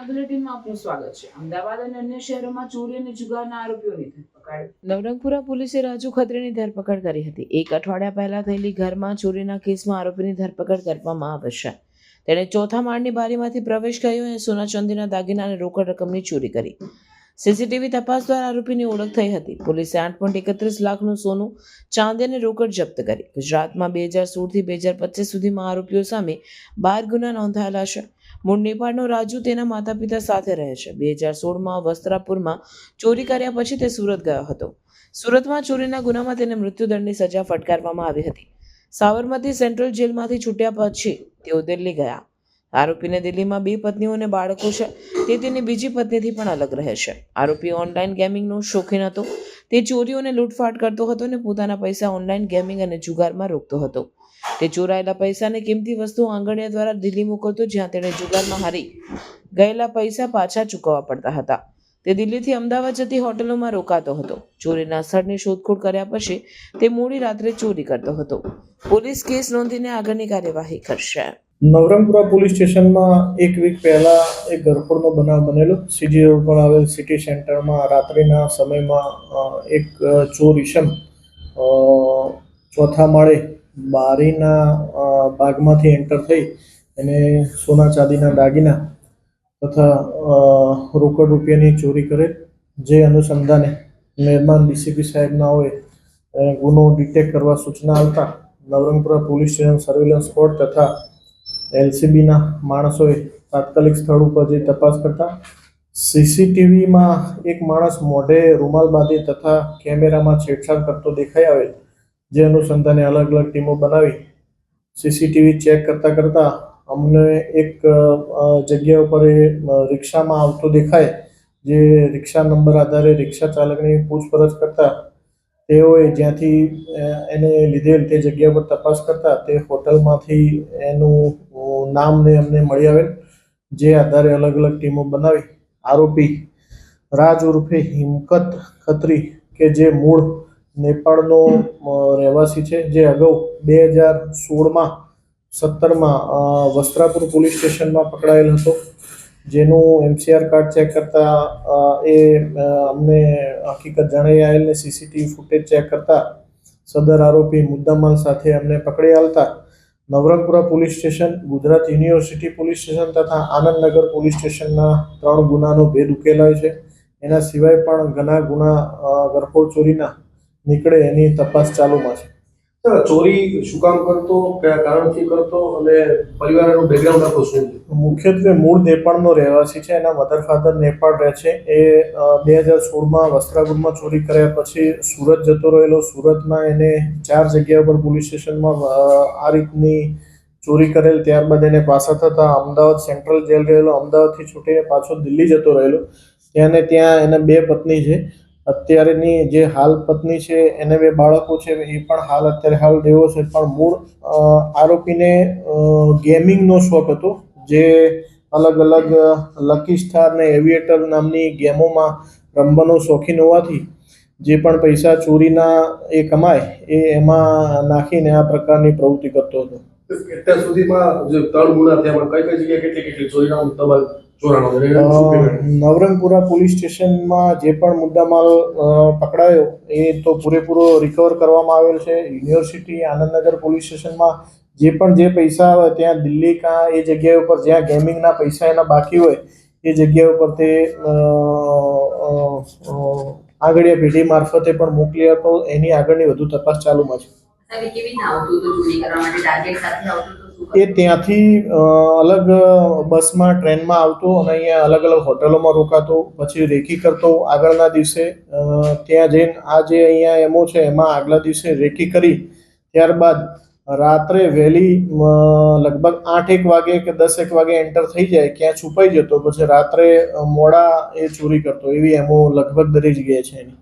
અમદાવાદ બુલેટિનમાં ધરપકડ. નવરંગપુરા પોલીસે રાજુ ખત્રીની ધરપકડ કરી હતી. એક અઠવાડિયા પહેલા થયેલી ઘરમાં ચોરીના કેસમાં આરોપીની ધરપકડ કરવામાં આવે છે. તેણે ચોથા માળની બારીમાંથી પ્રવેશ કર્યો અને સોના ચાંદીના દાગીના અને રોકડ રકમની ચોરી કરી. સીસીટીવી તપાસ દ્વારા આરોપીની ઓળખ થઈ હતી. પોલીસે આઠ પોઈન્ટ એકત્રીસ લાખનું સોનું, ચાંદી અને રોકડ જપ્ત કરી. ગુજરાતમાં બે હજાર સોળથી બે હજાર પચીસ સુધીમાં આરોપીઓ સામે બાર ગુના નોંધાયેલા છે. મૂળ નેપાળનો રાજુ તેના માતા પિતા સાથે રહે છે. બે હજાર સોળમાં વસ્ત્રાપુરમાં ચોરી કર્યા પછી તે સુરત ગયો હતો. સુરતમાં ચોરીના ગુનામાં તેને મૃત્યુદંડની સજા ફટકારવામાં આવી હતી. સાબરમતી સેન્ટ્રલ જેલમાંથી છૂટ્યા પછી તેઓ દિલ્હી ગયા. આરોપીને દિલ્હીમાં બે પત્નીઓ અને બાળકો છે. તે તેની બીજી પત્નીથી પણ અલગ રહે છે. આરોપી ઓનલાઈન ગેમિંગનો શોખીન હતો. તે ચોરીઓ અને લૂંટફાટ કરતો હતો અને પોતાના પૈસા ઓનલાઈન ગેમિંગ અને જુગારમાં રોકતો હતો. તે ચોરાયેલા પૈસાને કિંમતી વસ્તુઓ આંગણિયા દ્વારા દિલ્હી મોકલતો જ્યાં તેણે જુગારમાં હારી ગયેલા પૈસા પાછા ચૂકવવા પડતા હતા. તે દિલ્હીથી અમદાવાદ જતી હોટલોમાં રોકાતો હતો. ચોરીના સ્થળની શોધખોળ કર્યા પછી તે મોડી રાત્રે ચોરી કરતો હતો. પોલીસ કેસ નોંધીને આગળની કાર્યવાહી કરશે. નવરંગપુરા પોલીસ સ્ટેશનમાં એક વીક પહેલાં એક ગરફોડનો બનાવ બનેલો. સીજી રોડ પર આવેલ સિટી સેન્ટરમાં રાત્રિના સમયમાં એક ચોર ઈસમ ચોથા માળે બારીના ભાગમાંથી એન્ટર થઈ અને સોના ચાંદીના દાગીના તથા રોકડ રૂપિયાની ચોરી કરે. જે અનુસંધાને મહેરબાન ડીસીપી સાહેબના હોય ગુનો ડિટેક્ટ કરવા સૂચના આવતા Navrangpura police station surveillance spot તથા એલસીબીના માણસોએ તાત્કાલિક સ્થળ ઉપર જઈ તપાસ કરતા સીસીટીવીમાં એક માણસ મોઢે રૂમાલ બાંધી તથા કેમેરામાં છેડછાડ કરતો દેખાઈ આવેલ જે અનુસંધાને અલગ અલગ ટીમો બનાવી સીસીટીવી ચેક કરતાં કરતાં અમને એક જગ્યા ઉપર એ રિક્ષામાં આવતો દેખાય જે રિક્ષા નંબર આધારે રિક્ષા ચાલકની પૂછપરછ કરતા તેઓએ જ્યાંથી એને લીધેલ તે જગ્યા પર તપાસ કરતા તે હોટલમાંથી એનું નામને અમને મળી આવેલ. જે આધારે અલગ અલગ ટીમો બનાવી. આરોપી રાજ ઉર્ફે હિમકત ખત્રી, કે જે મૂળ નેપાળનો રહેવાસી છે, જે અગાઉ બે હજાર સોળમાં સત્તરમાં વસ્ત્રાપુર પોલીસ સ્ટેશનમાં પકડાયેલ હતો. જેનું એમસીઆર કાર્ડ ચેક કરતા એ અમને હકીકત જણાઈ આવેલ ને સીસીટીવી ફૂટેજ ચેક કરતા સદર આરોપી મુદ્દામાલ સાથે અમને પકડી આવતા Navrangpura police station, Gujarat university police station તથા આનંદનગર પોલીસ સ્ટેશનના ત્રણ ગુનાનો ભેદ ઉકેલાય છે. એના સિવાય પણ ઘણા ગુના ગરફોડ ચોરીના નીકળે એની તપાસ ચાલુમાં છે. ચોરી શું કામ કરતો? કયા કારણથી કરતો? અને પરિવારનું બેકગ્રાઉન્ડ આખું શું? મુખ્યત્વે મૂળ નેપાળનો રહેવાસી છે, એના મધર ફાધર નેપાળ રહે છે. એ બે હજાર સોળમાં વસ્ત્રાપુરમાં ચોરી કર્યા પછી સુરત જતો રહેલો. સુરતમાં એને ચાર જગ્યા પર પોલીસ સ્ટેશનમાં આ રીતની ચોરી કરેલ. ત્યારબાદ એને પાછા થતા અમદાવાદ સેન્ટ્રલ જેલ રહેલો અમદાવાદથી છૂટીને પાછો દિલ્હી જતો રહેલો. ત્યાં ને ત્યાં એને બે પત્ની છે. અત્યારેની જે હાલ પત્ની છે, એને બે બાળકો છે, એ પણ હાલ અત્યારે હાલ દેવો છે. પણ મૂળ આરોપીને ગેમિંગનો શોખ હતો, જે અલગ અલગ લકી સ્ટાર ને એવિએટર નામની ગેમોમાં રમવાનો શોખીન હોવાથી, જે પણ પૈસા ચોરીના એ કમાય, એ એમાં નાખીને આ પ્રકારની પ્રવૃત્તિ કરતો હતો. અત્યાર સુધીમાં જે ત્રણ ગુના થયા, પણ કઈ કઈ જગ્યાએ કેટલી કેટલી ચોરીના તમારે નવરંગપુરા પોલીસ સ્ટેશનમાં જે પણ મુદ્દામાલ પકડાયો એ તો પૂરેપૂરો રિકવર કરવામાં આવેલ છે. યુનિવર્સિટી આનંદનગર પોલીસ સ્ટેશનમાં જે પણ જે પૈસા આવે ત્યાં દિલ્હી કાં એ જગ્યા ઉપર જ્યાં ગેમિંગના પૈસા એના બાકી હોય એ જગ્યા ઉપર તે આગળિયા પેઢી મારફતે પણ મોકલી આપો. એની આગળની વધુ તપાસ ચાલુમાં છે. કેવી આવતું હતું? ચોરી કરવા માટે ટાર્ગેટ સાથે આવતું એ ત્યાંથી અલગ બસમાં, ટ્રેનમાં આવતો અને અહીંયા અલગ અલગ હોટલોમાં રોકાતો, પછી રેકી કરતો. આગળના દિવસે ત્યાં જઈને આ જે અહીંયા એમો છે, એમાં આગલા દિવસે રેકી કરી, ત્યારબાદ રાત્રે વહેલી લગભગ આઠ એક વાગે કે દસ એક વાગે એન્ટર થઈ જાય ક્યાં છુપાઈ જતો. પછી રાત્રે મોડા એ ચોરી કરતો. એવી એમો લગભગ દરેક જગ્યાએ છે એની.